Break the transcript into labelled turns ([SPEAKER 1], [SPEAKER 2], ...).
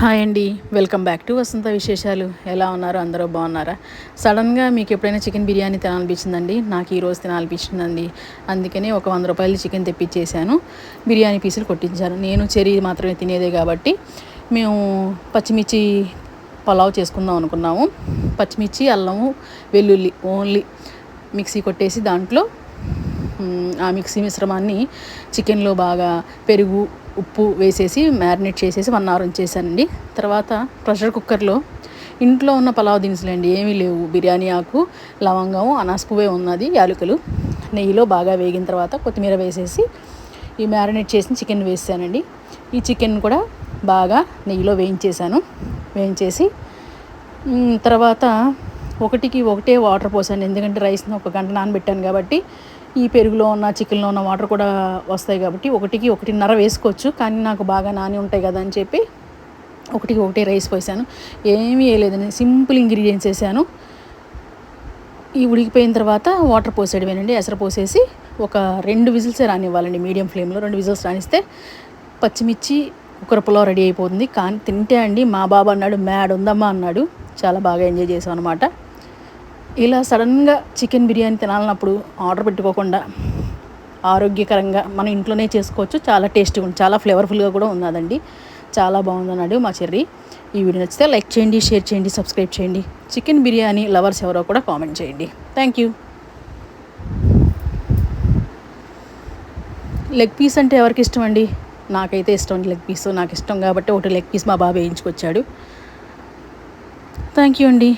[SPEAKER 1] hi అండి welcome back to వసంత విశేషాలు ఎలా ఉన్నారు అందరూ బాగున్నారా సడన్గా మీకు ఎప్పుడైనా చికెన్ బిర్యానీ తినాలనిపించిందండి నాకు ఈరోజు తినాలనిపించిందండి అందుకనే ఒక వంద రూపాయలు చికెన్ తెప్పించేశాను బిర్యానీ పీసులు కొట్టించాను నేను చెరీ మాత్రమే తినేదే కాబట్టి మేము పచ్చిమిర్చి పలావ్ చేసుకుందాం అనుకున్నాము పచ్చిమిర్చి అల్లము వెల్లుల్లి ఓన్లీ మిక్సీ కొట్టేసి దాంట్లో ఆ మిక్సీ మిశ్రమాన్ని చికెన్లో బాగా పెరుగు ఉప్పు వేసేసి మ్యారినేట్ చేసేసి వన్ అవర్ ఉంచేసానండి తర్వాత ప్రెషర్ కుక్కర్లో ఇంట్లో ఉన్న పలావ్ దినుసులండి ఏమీ లేవు బిర్యానీ ఆకు లవంగం అనాస్ పువ్వే ఉన్నది యాలకులు నెయ్యిలో బాగా వేగిన తర్వాత కొత్తిమీర వేసేసి ఈ మ్యారినేట్ చేసిన చికెన్ వేసానండి ఈ చికెన్ కూడా బాగా నెయ్యిలో వేయించేసాను వేయించేసి తర్వాత ఒకటికి ఒకటే వాటర్ పోసాను ఎందుకంటే రైస్ని ఒక గంట నానబెట్టాను కాబట్టి ఈ పెరుగులో ఉన్న చికెన్లో ఉన్న వాటర్ కూడా వస్తాయి కాబట్టి ఒకటికి ఒకటిన్నర వేసుకోవచ్చు కానీ నాకు బాగా నాని ఉంటాయి కదా అని చెప్పి ఒకటికి ఒకటి రైస్ పోసాను ఏమీ వేయలేదని సింపుల్ ఇంగ్రీడియంట్స్ వేసాను ఈ ఉడికిపోయిన తర్వాత వాటర్ పోసేయడమేనండి ఎసర పోసేసి ఒక రెండు విజిల్స్ రానివ్వాలండి మీడియం ఫ్లేమ్లో రెండు విజిల్స్ రానిస్తే పచ్చిమిర్చి ఒకరు పులావ్ రెడీ అయిపోతుంది కానీ తింటే అండి మా బాబు అన్నాడు మ్యాడ్ ఉందమ్మా అన్నాడు చాలా బాగా ఎంజాయ్ చేసాం అనమాట ఇలా సడన్గా చికెన్ బిర్యానీ తినాలన్నప్పుడు ఆర్డర్ పెట్టుకోకుండా ఆరోగ్యకరంగా మనం ఇంట్లోనే చేసుకోవచ్చు చాలా టేస్టీగా ఉంది చాలా ఫ్లేవర్ఫుల్గా కూడా ఉన్నదండి చాలా బాగుంది అన్నాడు మా చెర్రీ ఈ వీడియో నచ్చితే లైక్ చేయండి షేర్ చేయండి సబ్స్క్రైబ్ చేయండి చికెన్ బిర్యానీ లవర్స్ ఎవరో కూడా కామెంట్ చేయండి థ్యాంక్ యూ లెగ్ పీస్ అంటే ఎవరికి ఇష్టం అండి నాకైతే ఇష్టం అండి లెగ్ పీస్ నాకు ఇష్టం కాబట్టి ఒకటి లెగ్ పీస్ మా బాబు వేయించుకొచ్చాడు థ్యాంక్ యూ అండి